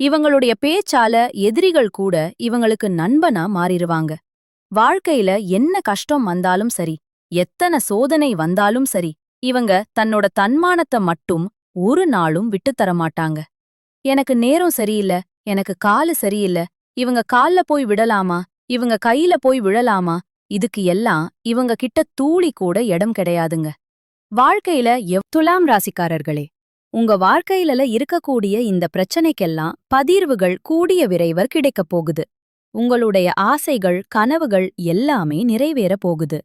இவங்களுடைய பேச்சால எதிரிகள் கூட இவங்களுக்கு நண்பனா மாறிடுவாங்க. வாழ்க்கையில என்ன கஷ்டம் வந்தாலும் சரி எத்தனை சோதனை வந்தாலும் சரி இவங்க தன்னோட தன்மானத்தை மட்டும் ஒரு நாளும் விட்டுத் தர மாட்டாங்க. எனக்கு நேரம் சரியில்ல எனக்கு காலு சரியில்ல இவங்க கால்ல போய் விடலாமா இவங்க கையில போய் விழலாமா இதுக்கு எல்லாம் இவங்க கிட்ட தூளி கூட இடம் கிடையாதுங்க. வாழ்க்கையில எவ்துலாம் ராசிக்காரர்களே உங்க வாழ்க்கையில இருக்கக்கூடிய இந்த பிரச்சனைக்கெல்லாம் பதிர்வுகள் கூடிய விரைவர் கிடைக்கப் போகுது. உங்களுடைய ஆசைகள் கனவுகள் எல்லாமே நிறைவேற போகுது.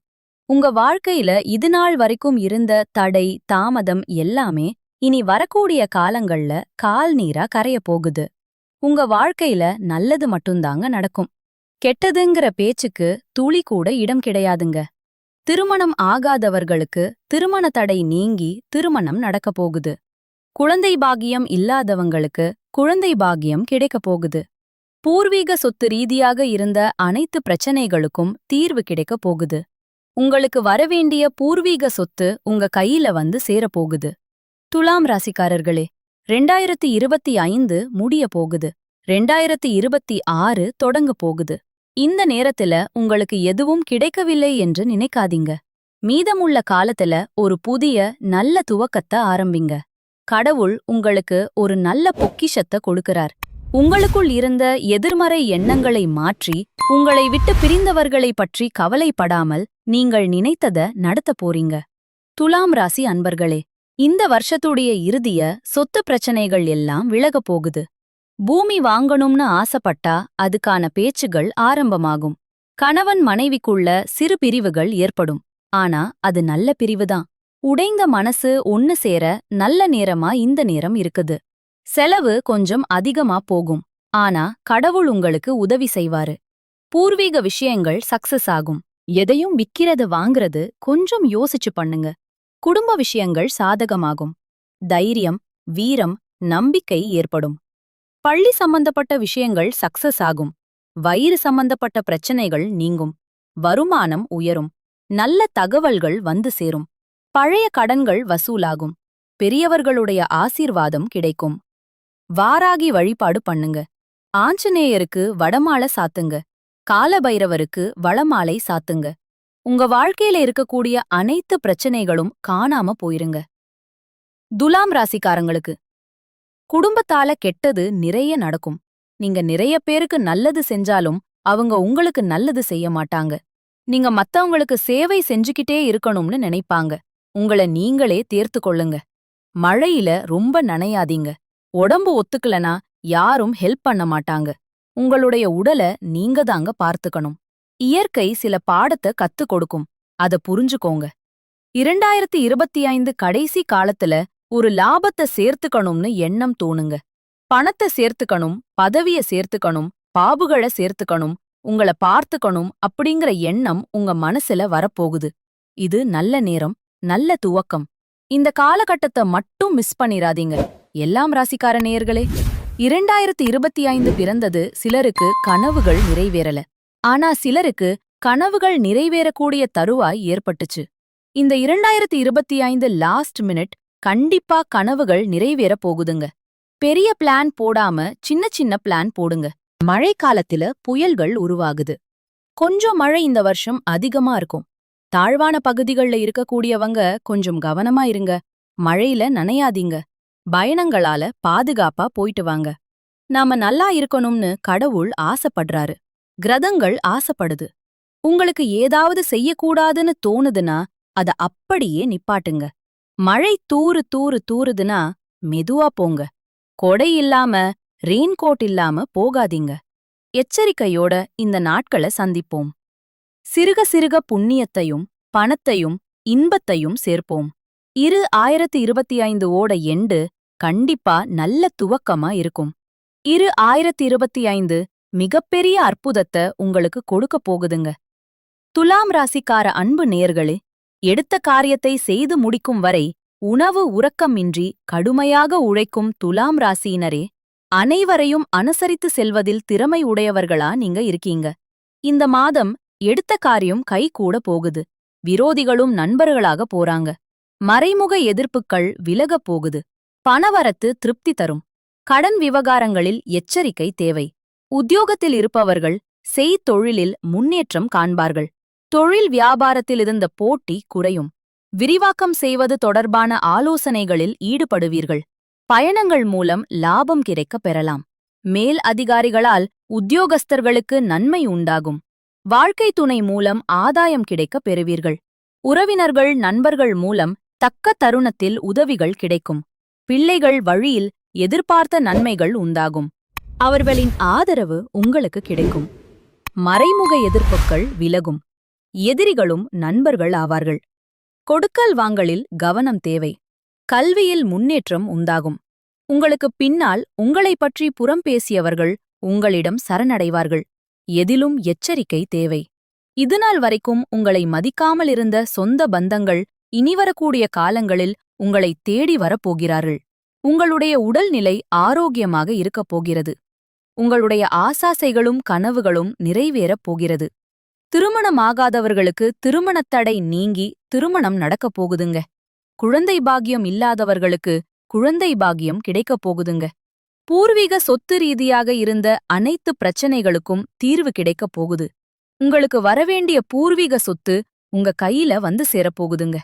உங்க வாழ்க்கையில இதுநாள் வரைக்கும் இருந்த தடை தாமதம் எல்லாமே இனி வரக்கூடிய காலங்கள்ல கால் நீரா கரைய போகுது. உங்க வாழ்க்கையில நல்லது மட்டும்தாங்க நடக்கும். கெட்டதுங்கிற பேச்சுக்கு துளி கூட இடம் கிடையாதுங்க. திருமணம் ஆகாதவர்களுக்கு திருமண தடை நீங்கி திருமணம் நடக்கப் போகுது. குழந்தை பாகியம் இல்லாதவங்களுக்கு குழந்தை பாகியம் கிடைக்கப் போகுது. பூர்வீக சொத்து ரீதியாக இருந்த அனைத்து பிரச்சனைகளுக்கும் தீர்வு கிடைக்கப் போகுது. உங்களுக்கு வரவேண்டிய பூர்வீக சொத்து உங்க கையில வந்து சேரப்போகுது துலாம் ராசிக்காரர்களே ரெண்டாயிரத்தி இருபத்தி ஐந்து முடிய போகுது. ரெண்டாயிரத்தி இருபத்தி ஆறு தொடங்க போகுது. இந்த நேரத்துல உங்களுக்கு எதுவும் கிடைக்கவில்லை என்று நினைக்காதீங்க. மீதமுள்ள காலத்துல ஒரு புதிய நல்ல துவக்கத்தை ஆரம்பிங்க. கடவுள் உங்களுக்கு ஒரு நல்ல பொக்கிஷத்தை கொடுக்கிறார். உங்களுக்குள் இருந்த எதிர்மறை எண்ணங்களை மாற்றி உங்களை விட்டு பிரிந்தவர்களை பற்றி கவலைப்படாமல் நீங்கள் நினைத்தத நடத்த போறீங்க. துலாம் ராசி அன்பர்களே இந்த வருஷத்துடைய இறுதிய சொத்து பிரச்சனைகள் எல்லாம் விலகப் போகுது. பூமி வாங்கணும்னு ஆசைப்பட்டா அதுக்கான பேச்சுகள் ஆரம்பமாகும். கணவன் மனைவிக்குள்ள சிறு பிரிவுகள் ஏற்படும். ஆனா அது நல்ல பிரிவுதான். உடைந்த மனசு ஒன்னு சேர நல்ல நேரமா இந்த நேரம் இருக்குது. செலவு கொஞ்சம் அதிகமா போகும். ஆனா கடவுள் உங்களுக்கு உதவி செய்வாரு. பூர்வீக விஷயங்கள் சக்சஸ் ஆகும். எதையும் விக்கிறது வாங்குறது கொஞ்சம் யோசிச்சு பண்ணுங்க. குடும்ப விஷயங்கள் சாதகமாகும். தைரியம் வீரம் நம்பிக்கை ஏற்படும். பள்ளி சம்பந்தப்பட்ட விஷயங்கள் சக்சஸ் ஆகும். வயிறு சம்பந்தப்பட்ட பிரச்சனைகள் நீங்கும். வருமானம் உயரும். நல்ல தகவல்கள் வந்து சேரும். பழைய கடன்கள் வசூலாகும். பெரியவர்களுடைய ஆசீர்வாதம் கிடைக்கும். வாராகி வழிபாடு பண்ணுங்க. ஆஞ்சநேயருக்கு வடமாலை சாத்துங்க. காலபைரவருக்கு வளமாலை சாத்துங்க. உங்க வாழ்க்கையில இருக்கக்கூடிய அனைத்து பிரச்சனைகளும் காணாம போயிருங்க. துலாம் ராசிக்காரங்களுக்கு. குடும்பத்தால கெட்டது நிறைய நடக்கும். நீங்க நிறைய பேருக்கு நல்லது செஞ்சாலும் அவங்க உங்களுக்கு நல்லது செய்ய மாட்டாங்க. நீங்க மத்தவங்களுக்கு சேவை செஞ்சுக்கிட்டே இருக்கணும்னு நினைப்பாங்க. உங்கள நீங்களே தேர்த்து கொள்ளுங்க. மழையில ரொம்ப நனையாதீங்க. உடம்பு ஒத்துக்கலனா யாரும் ஹெல்ப் பண்ண மாட்டாங்க. உங்களுடைய உடல நீங்க தாங்க பார்த்துக்கணும். இயற்கை சில பாடத்தை கத்து கொடுக்கும். அத புரிஞ்சுக்கோங்க. இரண்டாயிரத்தி இருபத்தி ஐந்து கடைசி காலத்துல ஒரு லாபத்தை சேர்த்துக்கணும்னு எண்ணம் தோணுங்க. பணத்தை சேர்த்துக்கணும் பதவிய சேர்த்துக்கணும் பாபுகளை சேர்த்துக்கணும் உங்கள பார்த்துக்கணும் அப்படிங்கிற எண்ணம் உங்க மனசுல வரப்போகுது. இது நல்ல நேரம். நல்ல துவக்கம். இந்த காலகட்டத்தை மட்டும் மிஸ் பண்ணிராதீங்க. எல்லாம் ராசிக்கார நேயர்களே இரண்டாயிரத்தி இருபத்தி ஐந்து பிறந்தது சிலருக்கு கனவுகள் நிறைவேறல. ஆனா சிலருக்கு கனவுகள் நிறைவேறக்கூடிய தருவாய் ஏற்பட்டுச்சு. இந்த இரண்டாயிரத்தி இருபத்தி ஐந்து லாஸ்ட் மினிட் கண்டிப்பா கனவுகள் நிறைவேற போகுதுங்க. பெரிய பிளான் போடாம சின்ன சின்ன பிளான் போடுங்க. மழை காலத்துல புயல்கள் உருவாகுது. கொஞ்சம் மழை இந்த வருஷம் அதிகமா இருக்கும். தாழ்வான பகுதிகள்ல இருக்கக்கூடியவங்க கொஞ்சம் கவனமா இருங்க. மழையில நனையாதீங்க. பயணங்களால பாதுகாப்பா போயிட்டு வாங்க. நாம நல்லா இருக்கணும்னு கடவுள் ஆசைப்படுறாரு. கிரதங்கள் ஆசைப்படுது. உங்களுக்கு ஏதாவது செய்யக்கூடாதுன்னு தோணுதுன்னா அத அப்படியே நிப்பாட்டுங்க. மழை தூறு தூறு தூறுதுன்னா மெதுவா போங்க. கொடை இல்லாம ரெயின்கோட் இல்லாம போகாதீங்க. எச்சரிக்கையோட இந்த நாட்கள சந்திப்போம். சிறுக சிறுக புண்ணியத்தையும் பணத்தையும் இன்பத்தையும் சேர்ப்போம். இரு ஆயிரத்தி இருபத்தி ஐந்து ஓட எண்டு கண்டிப்பா நல்ல துவக்கமா இருக்கும். இரு ஆயிரத்தி இருபத்தி ஐந்து மிகப்பெரிய அற்புதத்தை உங்களுக்கு கொடுக்க போகுதுங்க. துலாம் ராசிக்கார அன்பு நேர்களே எடுத்த காரியத்தை செய்து முடிக்கும் வரை உணவு உறக்கமின்றி கடுமையாக உழைக்கும் துலாம் ராசியினரே அனைவரையும் அனுசரித்து செல்வதில் திறமை உடையவர்களா நீங்க இருக்கீங்க. இந்த மாதம் எடுத்த காரியம் கை கூட போகுது. விரோதிகளும் நண்பர்களாக போறாங்க. மறைமுக எதிர்ப்புக்கள் விலகப் போகுது. பணவரத்து திருப்தி தரும். கடன் விவகாரங்களில் எச்சரிக்கை தேவை. உத்தியோகத்தில் இருப்பவர்கள் செய்தொழிலில் முன்னேற்றம் காண்பார்கள். தொழில் வியாபாரத்தில் இருந்த போட்டி குறையும். விரிவாக்கம் செய்வது தொடர்பான ஆலோசனைகளில் ஈடுபடுவீர்கள். பயணங்கள் மூலம் லாபம் கிடைக்கப் பெறலாம். மேல் அதிகாரிகளால் உத்தியோகஸ்தர்களுக்கு நன்மை உண்டாகும். வாழ்க்கை துணை மூலம் ஆதாயம் கிடைக்கப் பெறுவீர்கள். உறவினர்கள் நண்பர்கள் மூலம் தக்க தருணத்தில் உதவிகள் கிடைக்கும். பிள்ளைகள் வழியில் எதிர்பார்த்த நன்மைகள் உண்டாகும். அவர்களின் ஆதரவு உங்களுக்கு கிடைக்கும். மறைமுக எதிர்ப்புக்கள் விலகும். எதிரிகளும் நண்பர்கள் ஆவார்கள். கொடுக்கல் வாங்கலில் கவனம் தேவை. கல்வியில் முன்னேற்றம் உண்டாகும். உங்களுக்கு பின்னால் உங்களைப் பற்றி புறம் பேசியவர்கள் உங்களிடம் சரணடைவார்கள். எதிலும் எச்சரிக்கை தேவை. இதுநாள் வரைக்கும் உங்களை மதிக்காமல் இருந்த சொந்த பந்தங்கள் இனிவரக்கூடிய காலங்களில் உங்களை தேடி வரப்போகிறார்கள். உங்களுடைய உடல்நிலை ஆரோக்கியமாக இருக்கப் போகிறது. உங்களுடைய ஆசாசைகளும் கனவுகளும் நிறைவேறப் போகிறது. திருமணமாகாதவர்களுக்கு திருமணத்தடை நீங்கி திருமணம் நடக்கப் போகுதுங்க. குழந்தை பாக்கியம் இல்லாதவர்களுக்கு குழந்தை பாக்கியம் கிடைக்கப் போகுதுங்க. பூர்வீக சொத்து ரீதியாக இருந்த அனைத்து பிரச்சனைகளுக்கும் தீர்வு கிடைக்கப் போகுது. உங்களுக்கு வரவேண்டிய பூர்வீக சொத்து உங்க கையில வந்து சேரப்போகுதுங்க.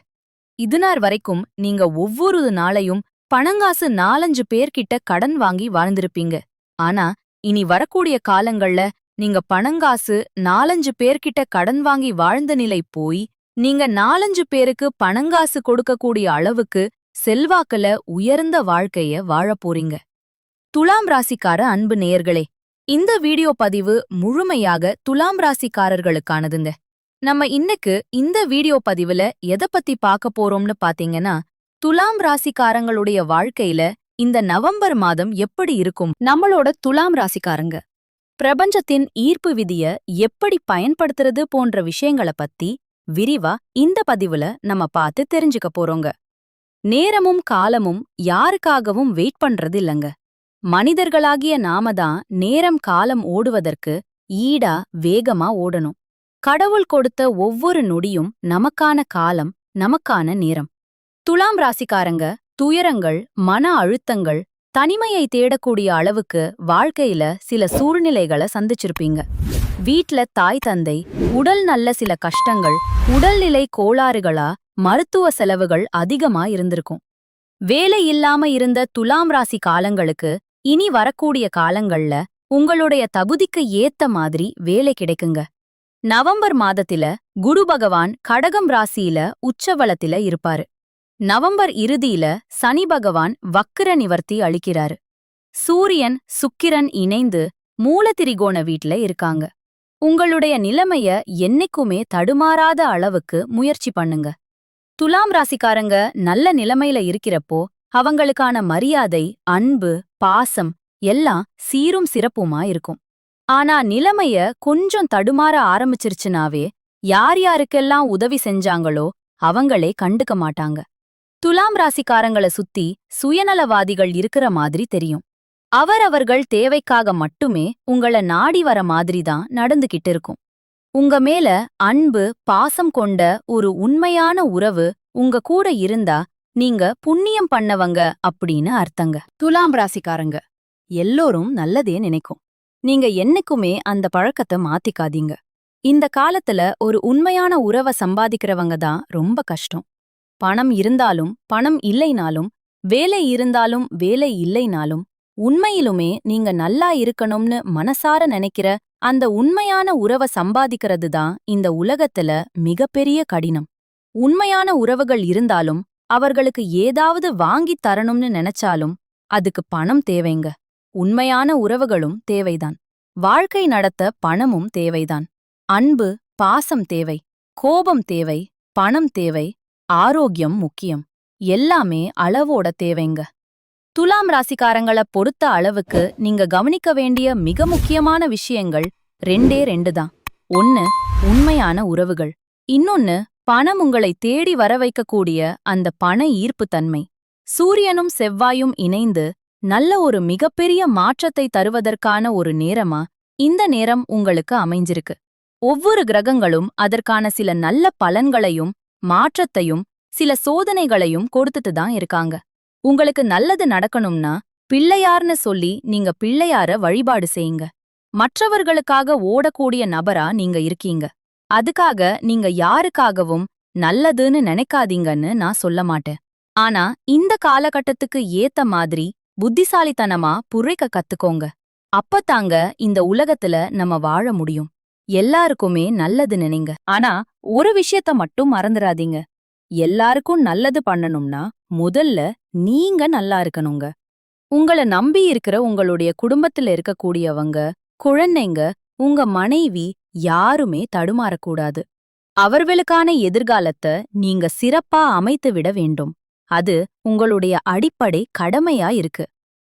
இதுநார் வரைக்கும் நீங்க ஒவ்வொரு நாளையும் பணங்காசு நாலஞ்சு பேர்கிட்ட கடன் வாங்கி வாழ்ந்திருப்பீங்க. ஆனா இனி வரக்கூடிய காலங்கள்ல நீங்க பணங்காசு நாலஞ்சு பேர்கிட்ட கடன் வாங்கி வாழ்ந்த நிலை போய் நீங்க நாலஞ்சு பேருக்கு பணங்காசு கொடுக்கக்கூடிய அளவுக்கு செல்வாக்குல உயர்ந்த வாழ்க்கைய வாழப்போறீங்க துலாம் ராசிக்கார அன்பு நேயர்களே இந்த வீடியோ பதிவு முழுமையாக துலாம் ராசிக்காரர்களுக்கானதுங்க. நம்ம இன்னைக்கு இந்த வீடியோ பதிவுல எதை பத்தி பார்க்க போறோம்னு பாத்தீங்கன்னா துலாம் ராசிக்காரங்களுடைய வாழ்க்கையில இந்த நவம்பர் மாதம் எப்படி இருக்கும்? நம்மளோட துலாம் ராசிக்காரங்க பிரபஞ்சத்தின் ஈர்ப்பு விதிய எப்படி பயன்படுத்துறது போன்ற விஷயங்கள பத்தி விரிவா இந்த பதிவுல நம்ம பார்த்து தெரிஞ்சுக்க போறோங்க. நேரமும் காலமும் யாருக்காகவும் வெயிட் பண்றது இல்லங்க மனிதர்களாகிய நாம தான் நேரம் காலம் ஓடுவதற்கு ஈடா வேகமா ஓடணும். கடவுள் கொடுத்த ஒவ்வொரு நொடியும் நமக்கான காலம் நமக்கான நேரம். துலாம் ராசிக்காரங்க துயரங்கள் மன அழுத்தங்கள் தனிமையை தேடக்கூடிய அளவுக்கு வாழ்க்கையில சில சூழ்நிலைகளை சந்திச்சிருப்பீங்க. வீட்ல தாய் தந்தை உடல் நல்ல சில கஷ்டங்கள் உடல்நிலை கோளாறுகளா மருத்துவ செலவுகள் அதிகமா இருந்திருக்கும். வேலை இல்லாம இருந்த துலாம் ராசி காலங்களுக்கு இனி வரக்கூடிய காலங்கள்ல உங்களுடைய தகுதிக்கு ஏத்த மாதிரி வேலை கிடைக்குங்க. நவம்பர் மாதத்தில குரு பகவான் கடகம் ராசியில உச்சவளத்தில இருப்பாரு. நவம்பர் இறுதியில சனி பகவான் வக்கிர நிவர்த்தி அளிக்கிறாரு. சூரியன் சுக்கிரன் இணைந்து மூலத்திரிகோண வீட்ல இருக்காங்க. உங்களுடைய நிலைமைய என்னைக்குமே தடுமாறாத அளவுக்கு முயற்சி பண்ணுங்க. துலாம் ராசிக்காரங்க நல்ல நிலைமையில இருக்கிறப்போ அவங்களுக்கான மரியாதை அன்பு பாசம் எல்லாம் சீரும் சிறப்புமா இருக்கும் ஆனா நிலைமைய கொஞ்சம் தடுமாற ஆரம்பிச்சிருச்சுனாவே யார் யாருக்கெல்லாம் உதவி செஞ்சாங்களோ அவங்களே கண்டுக்க மாட்டாங்க. துலாம் ராசிக்காரங்கள சுத்தி சுயநலவாதிகள் இருக்கிற மாதிரி தெரியும். அவரவர்கள் தேவைக்காக மட்டுமே உங்கள நாடி வர மாதிரி தான் நடந்துகிட்டு இருக்கும். உங்க மேல அன்பு பாசம் கொண்ட ஒரு உண்மையான உறவு உங்க கூட இருந்தா நீங்க புண்ணியம் பண்ணவங்க அப்படின்னு அர்த்தங்க. துலாம் ராசிக்காரங்க எல்லோரும் நல்லதே நினைக்கும். நீங்க என்னைக்குமே அந்த பழக்கத்தை மாத்திக்காதீங்க. இந்த காலத்துல ஒரு உண்மையான உறவை சம்பாதிக்கிறவங்க தான் ரொம்ப கஷ்டம். பணம் இருந்தாலும் பணம் இல்லைனாலும் வேலை இருந்தாலும் வேலை இல்லைனாலும் உண்மையிலுமே நீங்க நல்லா இருக்கணும்னு மனசார நினைக்கிற அந்த உண்மையான உறவை சம்பாதிக்கிறது தான் இந்த உலகத்துல மிகப்பெரிய கடினம். உண்மையான உறவுகள் இருந்தாலும் அவர்களுக்கு ஏதாவது வாங்கித் தரணும்னு நினைச்சாலும் அதுக்கு பணம் தேவைங்க. உண்மையான உறவுகளும் தேவைதான். வாழ்க்கை நடத்த பணமும் தேவைதான். அன்பு பாசம் தேவை. கோபம் தேவை. பணம் தேவை. ஆரோக்கியம் முக்கியம். எல்லாமே அளவோட தேவைங்க. துலாம் ராசிக்காரங்கள பொறுத்த அளவுக்கு நீங்க கவனிக்க வேண்டிய மிக முக்கியமான விஷயங்கள் ரெண்டே ரெண்டு தான். ஒன்னு உண்மையான உறவுகள். இன்னொன்னு பணம் உங்களை தேடி வர வைக்கக்கூடிய அந்த பண ஈர்ப்பு தன்மை சூரியனும் செவ்வாயும் இணைந்து நல்ல ஒரு மிகப்பெரிய மாற்றத்தை தருவதற்கான ஒரு நேரமா இந்த நேரம் உங்களுக்கு அமைஞ்சிருக்கு. ஒவ்வொரு கிரகங்களும் அதற்கான சில நல்ல பலன்களையும் மாற்றத்தையும் சில சோதனைகளையும் கொடுத்துட்டு தான் இருக்காங்க. உங்களுக்கு நல்லது நடக்கணும்னா பிள்ளையார்னு சொல்லி நீங்க பிள்ளையார வழிபாடு செய்யுங்க. மற்றவர்களுக்காக ஓடக்கூடிய நபரா நீங்க இருக்கீங்க. அதுக்காக நீங்க யாருக்காகவும் நல்லதுன்னு நினைக்காதீங்கன்னு நான் சொல்ல மாட்டேன். ஆனா இந்த காலகட்டத்துக்கு ஏத்த மாதிரி புத்திசாலித்தனமா புரைக்க கத்துக்கோங்க. அப்பத்தாங்க இந்த உலகத்துல நம்ம வாழ முடியும். எல்லாருக்குமே நல்லது நினைங்க. ஆனா ஒரு விஷயத்த மட்டும் மறந்துடாதீங்க எல்லாருக்கும் நல்லது பண்ணணும்னா முதல்ல நீங்க நல்லா இருக்கணுங்க. உங்கள நம்பி இருக்கிற உங்களுடைய குடும்பத்துல இருக்கக்கூடியவங்க குழந்தைங்க உங்க மனைவி யாருமே தடுமாறக்கூடாது. அவர்களுக்கான எதிர்காலத்தை நீங்க சிறப்பா அமைத்து விட வேண்டும். அது உங்களுடைய அடிப்படை கடமையா இருக்கு.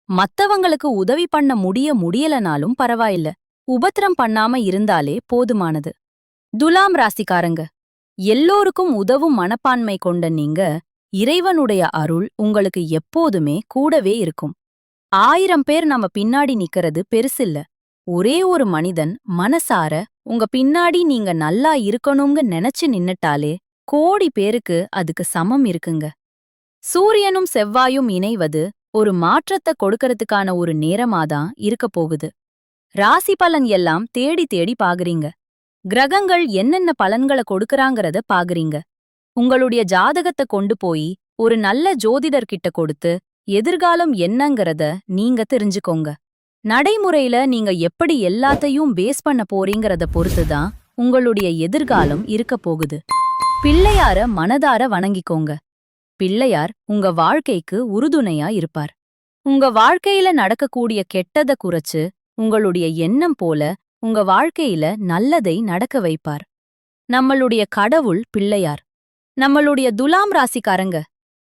மத்தவங்களுக்கு உதவி பண்ண முடிய முடியலனாலும் பரவாயில்ல. உபத்திரம் பண்ணாம இருந்தாலே போதுமானது. துலாம் ராசிக்காரங்க எல்லோருக்கும் உதவும் மனப்பான்மை கொண்ட நீங்க இறைவனுடைய அருள் உங்களுக்கு எப்போதுமே கூடவே இருக்கும். ஆயிரம் பேர் நம்ம பின்னாடி நிக்கறது பெருசில்ல. ஒரே ஒரு மனிதன் மனசார உங்க பின்னாடி நீங்க நல்லா இருக்கணும்னு நினைச்சு நின்னுட்டாலே கோடி பேருக்கு அதுக்கு சமம் இருக்குங்க. சூரியனும் செவ்வாயும் இணைவது ஒரு மாற்றத்தை கொடுக்கறதுக்கான ஒரு நேரமாதான் இருக்க போகுது. ராசி பலன் எல்லாம் தேடி தேடி பாக்குறீங்க. கிரகங்கள் என்னென்ன பலன்களை கொடுக்கறாங்கறத பாக்குறீங்க. உங்களுடைய ஜாதகத்தை கொண்டு போய் ஒரு நல்ல ஜோதிடர்கிட்ட கொடுத்து எதிர்காலம் என்னங்கறத நீங்க தெரிஞ்சுக்கோங்க. நடைமுறையில நீங்க எப்படி எல்லாத்தையும் பேஸ் பண்ண போறீங்கறத பொறுத்துதான் உங்களுடைய எதிர்காலம் இருக்க போகுது. பிள்ளையார மனதார வணங்கிக்கோங்க. பிள்ளையார் உங்க வாழ்க்கைக்கு உறுதுணையா இருப்பார். உங்க வாழ்க்கையில நடக்கக்கூடிய கெட்டத குறைச்சு உங்களுடைய எண்ணம் போல உங்க வாழ்க்கையில நல்லதை நடக்க வைப்பார். நம்மளுடைய கடவுள் பிள்ளையார். நம்மளுடைய துலாம் ராசிக்காரங்க.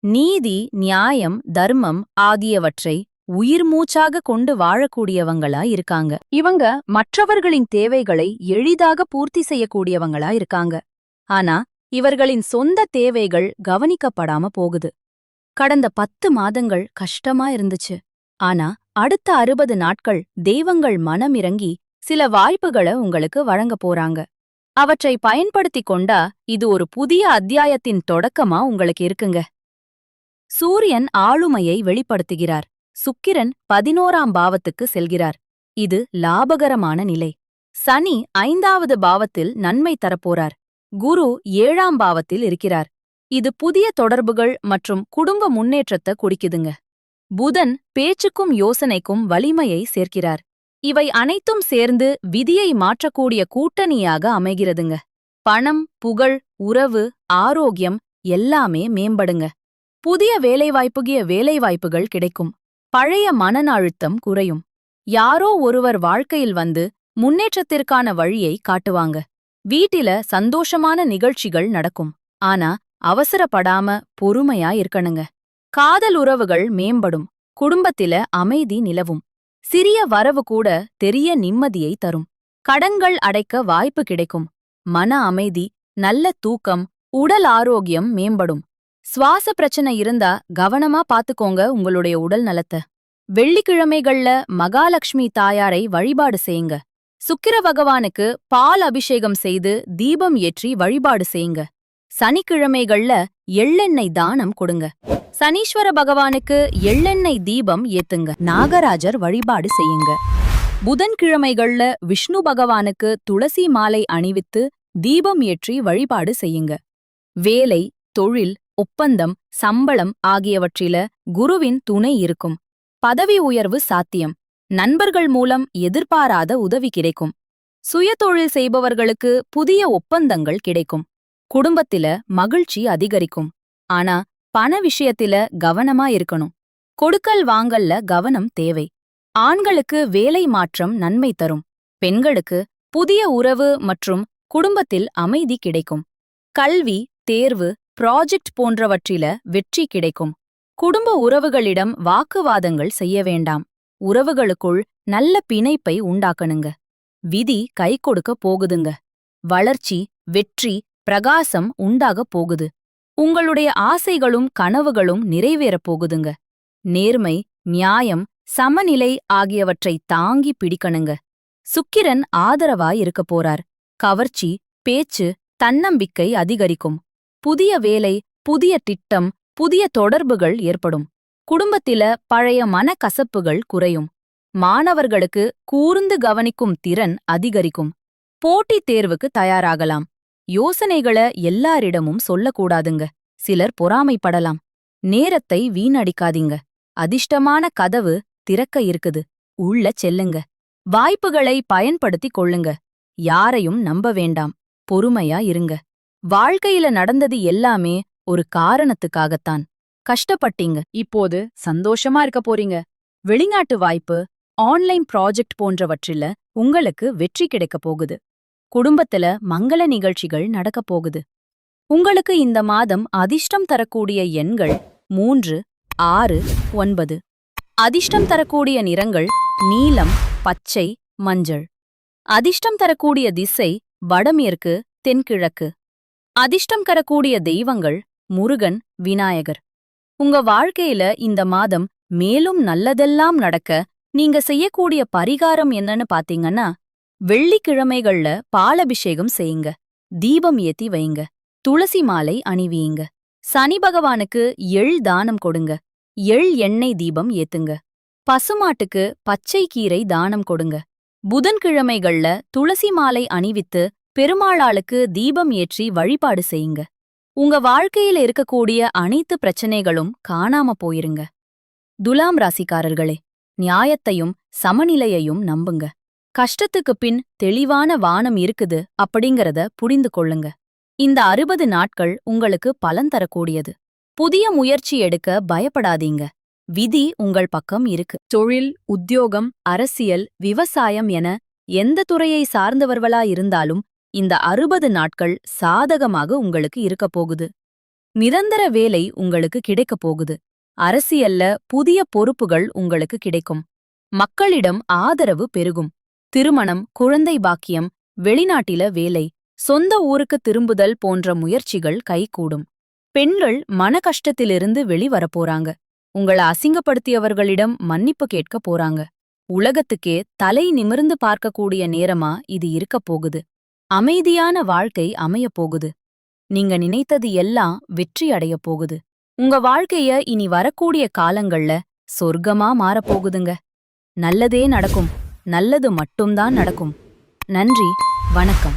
நீதி நியாயம் தர்மம் ஆகியவற்றை உயிர் மூச்சாக கொண்டு வாழக்கூடியவங்களா இருக்காங்க. இவங்க மற்றவர்களின் தேவைகளை எளிதாக பூர்த்தி செய்யக்கூடியவங்களா இருக்காங்க. ஆனா இவர்களின் சொந்த தேவைகள் கவனிக்கப்படாம போகுது. கடந்த பத்து மாதங்கள் கஷ்டமா இருந்துச்சு. ஆனா அடுத்த அறுபது நாட்கள் தெய்வங்கள் மனமிறங்கி சில வாய்ப்புகளை உங்களுக்கு வழங்க போறாங்க. அவற்றை பயன்படுத்திக் கொண்டா இது ஒரு புதிய அத்தியாயத்தின் தொடக்கமா உங்களுக்கு இருக்குங்க. சூரியன் ஆளுமையை வெளிப்படுத்துகிறார். சுக்கிரன் பதினோராம் பாவத்துக்கு செல்கிறார். இது லாபகரமான நிலை. சனி ஐந்தாவது பாவத்தில் நன்மை தரப்போறார். குரு ஏழாம் பாவத்தில் இருக்கிறார். இது புதிய தொடர்புகள் மற்றும் குடும்ப முன்னேற்றத்தை குடிக்குதுங்க புதன் பேச்சுக்கும் யோசனைக்கும் வலிமையை சேர்க்கிறார். இவை அனைத்தும் சேர்ந்து விதியை மாற்றக்கூடிய கூட்டணியாக அமைகிறதுங்க. பணம் புகழ் உறவு ஆரோக்கியம் எல்லாமே மேம்படுங்க. புதிய வேலைவாய்ப்புகிய வேலைவாய்ப்புகள் கிடைக்கும். பழைய மன அழுத்தம் குறையும். யாரோ ஒருவர் வாழ்க்கையில் வந்து முன்னேற்றத்திற்கான வழியை காட்டுவாங்க. வீட்டில சந்தோஷமான நிகழ்ச்சிகள் நடக்கும். ஆனா அவசரப்படாம பொறுமையா இருக்கணுங்க. காதல் உறவுகள் மேம்படும். குடும்பத்தில அமைதி நிலவும். சிறிய வரவு கூட தெரிய நிம்மதியை தரும். கடன்கள் அடைக்க வாய்ப்பு கிடைக்கும். மன அமைதி நல்ல தூக்கம் உடல் ஆரோக்கியம் மேம்படும். சுவாச பிரச்சனை இருந்தா கவனமா பாத்துக்கோங்க உங்களுடைய உடல் நலத்தை. வெள்ளிக்கிழமைகள்ல மகாலட்சுமி தாயாரை வழிபாடு செய்யுங்க. சுக்கிர பகவானுக்கு பால் அபிஷேகம் செய்து தீபம் ஏற்றி வழிபாடு செய்யுங்க. சனிக்கிழமைகள்ல எள்ளெண்ணெய் தானம் கொடுங்க. சனீஸ்வர பகவானுக்கு எள்ளெண்ணெய் தீபம் ஏத்துங்க. நாகராஜர் வழிபாடு செய்யுங்க. புதன்கிழமைகள்ல விஷ்ணு பகவானுக்கு துளசி மாலை அணிவித்து தீபம் ஏற்றி வழிபாடு செய்யுங்க. வேலை தொழில் ஒப்பந்தம் சம்பளம் ஆகியவற்றில குருவின் துணை இருக்கும். பதவி உயர்வு சாத்தியம். நண்பர்கள் மூலம் எதிர்பாராத உதவி கிடைக்கும். சுயதொழில் செய்பவர்களுக்கு புதிய ஒப்பந்தங்கள் கிடைக்கும். குடும்பத்தில மகிழ்ச்சி அதிகரிக்கும். ஆனா பண விஷயத்தில கவனமா இருக்கணும். கொடுக்கல் வாங்கல்ல கவனம் தேவை. ஆண்களுக்கு வேலை மாற்றம் நன்மை தரும். பெண்களுக்கு புதிய உறவு மற்றும் குடும்பத்தில் அமைதி கிடைக்கும். கல்வி தேர்வு ப்ராஜெக்ட் போன்றவற்றில வெற்றி கிடைக்கும். குடும்ப உறவுகளிடம் வாக்குவாதங்கள் செய்ய வேண்டாம். உறவுகளுக்குள் நல்ல பிணைப்பை உண்டாக்கணுங்க. விதி கை கொடுக்க போகுதுங்க. வளர்ச்சி வெற்றி பிரகாசம் உண்டாக போகுது. உங்களுடைய ஆசைகளும் கனவுகளும் நிறைவேறப் போகுதுங்க. நேர்மை நியாயம் சமநிலை ஆகியவற்றை தாங்கி பிடிக்கணுங்க. சுக்கிரன் ஆதரவாய் இருக்க போறார். கவர்ச்சி பேச்சு தன்னம்பிக்கை அதிகரிக்கும். புதிய வேலை புதிய திட்டம் புதிய தொடர்புகள் ஏற்படும். குடும்பத்தில பழைய மனக்கசப்புகள் குறையும். மாணவர்களுக்கு கூர்ந்து கவனிக்கும் திறன் அதிகரிக்கும். போட்டித் தேர்வுக்கு தயாராகலாம். யோசனைகள எல்லாரிடமும் சொல்லக்கூடாதுங்க. சிலர் பொறாமைப்படலாம். நேரத்தை வீணடிக்காதீங்க. அதிர்ஷ்டமான கதவு திறக்க இருக்குது. உள்ள செல்லுங்க. வாய்ப்புகளை பயன்படுத்திக் கொள்ளுங்க. யாரையும் நம்ப வேண்டாம். பொறுமையா இருங்க. வாழ்க்கையில நடந்தது எல்லாமே ஒரு காரணத்துக்காகத்தான். கஷ்டப்பட்டீங்க இப்போது சந்தோஷமா இருக்க போறீங்க. வெளிநாட்டு வாய்ப்பு ஆன்லைன் ப்ராஜெக்ட் போன்றவற்றில உங்களுக்கு வெற்றி கிடைக்க போகுது. குடும்பத்துல மங்கள நிகழ்ச்சிகள் நடக்க போகுது. உங்களுக்கு இந்த மாதம் அதிர்ஷ்டம் தரக்கூடிய எண்கள் மூன்று ஆறு ஒன்பது. அதிர்ஷ்டம் தரக்கூடிய நிறங்கள் நீலம் பச்சை மஞ்சள். அதிர்ஷ்டம் தரக்கூடிய திசை வடமேற்கு தென்கிழக்கு. அதிர்ஷ்டம் கரக்கூடிய தெய்வங்கள் முருகன் விநாயகர். உங்க வாழ்க்கையில இந்த மாதம் மேலும் நல்லதெல்லாம் நடக்க நீங்க செய்யக்கூடிய பரிகாரம் என்னன்னு பாத்தீங்கன்னா வெள்ளிக்கிழமைகள்ல பாலபிஷேகம் செய்யுங்க. தீபம் ஏத்தி வைங்க. துளசி மாலை அணிவியுங்க. சனி பகவானுக்கு எள் தானம் கொடுங்க. எள் எண்ணெய் தீபம் ஏத்துங்க. பசுமாட்டுக்கு பச்சை கீரை தானம் கொடுங்க. புதன்கிழமைகள்ல துளசி மாலை அணிவித்து பெருமாளாளுக்கு தீபம் ஏற்றி வழிபாடு செய்யுங்க. உங்க வாழ்க்கையில இருக்கக்கூடிய அனைத்து பிரச்சனைகளும் காணாம போயிருங்க. துலாம் ராசிக்காரர்களே நியாயத்தையும் சமநிலையையும் நம்புங்க. கஷ்டத்துக்கு பின் தெளிவான வானம் இருக்குது அப்படிங்கறத புரிந்து கொள்ளுங்க. இந்த அறுபது நாட்கள் உங்களுக்கு பலன் தரக்கூடியது. புதிய முயற்சி எடுக்க பயப்படாதீங்க. விதி உங்கள் பக்கம் இருக்கு. தொழில் உத்தியோகம் அரசியல் விவசாயம் என எந்த துறையை சார்ந்தவர்களா இருந்தாலும் இந்த அறுபது நாட்கள் சாதகமாக உங்களுக்கு இருக்கப் போகுது. நிரந்தர வேலை உங்களுக்கு கிடைக்கப் போகுது. அரசியல்ல புதிய பொறுப்புகள் உங்களுக்கு கிடைக்கும். மக்களிடம் ஆதரவு பெருகும். திருமணம் குழந்தை பாக்கியம் வெளிநாட்டில வேலை சொந்த ஊருக்கு திரும்புதல் போன்ற முயற்சிகள் கைகூடும். பெண்கள் மன கஷ்டத்திலிருந்து வெளிவரப் போறாங்க. உங்கள அசிங்கப்படுத்தியவர்களிடம் மன்னிப்பு கேட்க போறாங்க. உலகத்துக்கே தலை நிமிர்ந்து பார்க்கக்கூடிய நேரமா இது இருக்கப் போகுது. அமைதியான வாழ்க்கை அமையப் போகுது. நீங்க நினைத்தது எல்லாம் வெற்றி அடையப் போகுது. உங்க வாழ்க்கைய இனி வரக்கூடிய காலங்கள்ல சொர்க்கமா மாறப்போகுதுங்க நல்லதே நடக்கும். நல்லது மட்டும்தான் நடக்கும். நன்றி. வணக்கம்.